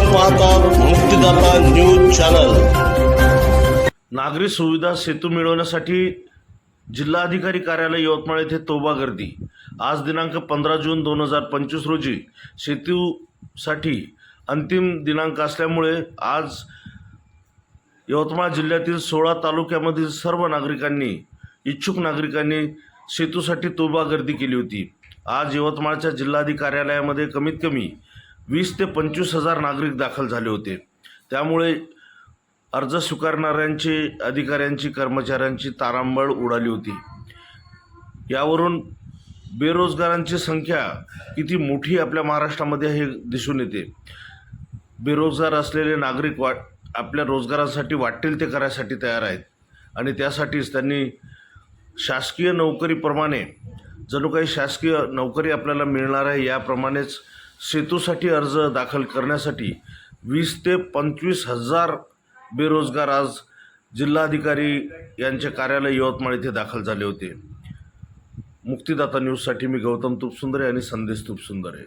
आपण पाहतात मुक्तीदाता news channel. नागरी सुविधा सेतू मिळवण्यासाठी जिल्हाधिकारी कार्यालय यवतमाळ येथे तोबा गर्दी. आज दिनांक पंधरा जून दोन हजार पंचवीस रोजी सेतूसाठी अंतिम दिनांक असल्यामुळे आज यवतमाळ जिल्ह्यातील सोळा तालुक्यामधील सर्व नागरिकांनी इच्छुक नागरिकांनी सेतूसाठी तोबा गर्दी केली होती. आज यवतमाळच्या जिल्हाधिकारी कार्यालयामध्ये कमीत कमी वीस ते पंचवीस हजार नागरिक दाखल झाले होते. त्यामुळे अर्ज स्वीकारणाऱ्यांची अधिकाऱ्यांची कर्मचाऱ्यांची तारांबळ उडाली होती. यावरून बेरोजगारांची संख्या किती मोठी आपल्या महाराष्ट्रामध्ये हे दिसून येते. बेरोजगार असलेले नागरिक वाट आपल्या रोजगारासाठी वाटेल ते करायसाठी तयार आहेत. आणि त्यासाठीच त्यांनी शासकीय नोकरीप्रमाणे जणू काही शासकीय नोकरी आपल्याला मिळणार आहे याप्रमाणेच सेतूसाठी अर्ज दाखल करण्यासाठी वीस ते पंचवीस हजार बेरोजगार आज जिल्हाधिकारी यांचे कार्यालय यवतमाळ येथे दाखल झाले होते. मुक्तिदाता न्यूजसाठी मी गौतम तुपसुंदरे आणि संदेश तुपसुंदरे.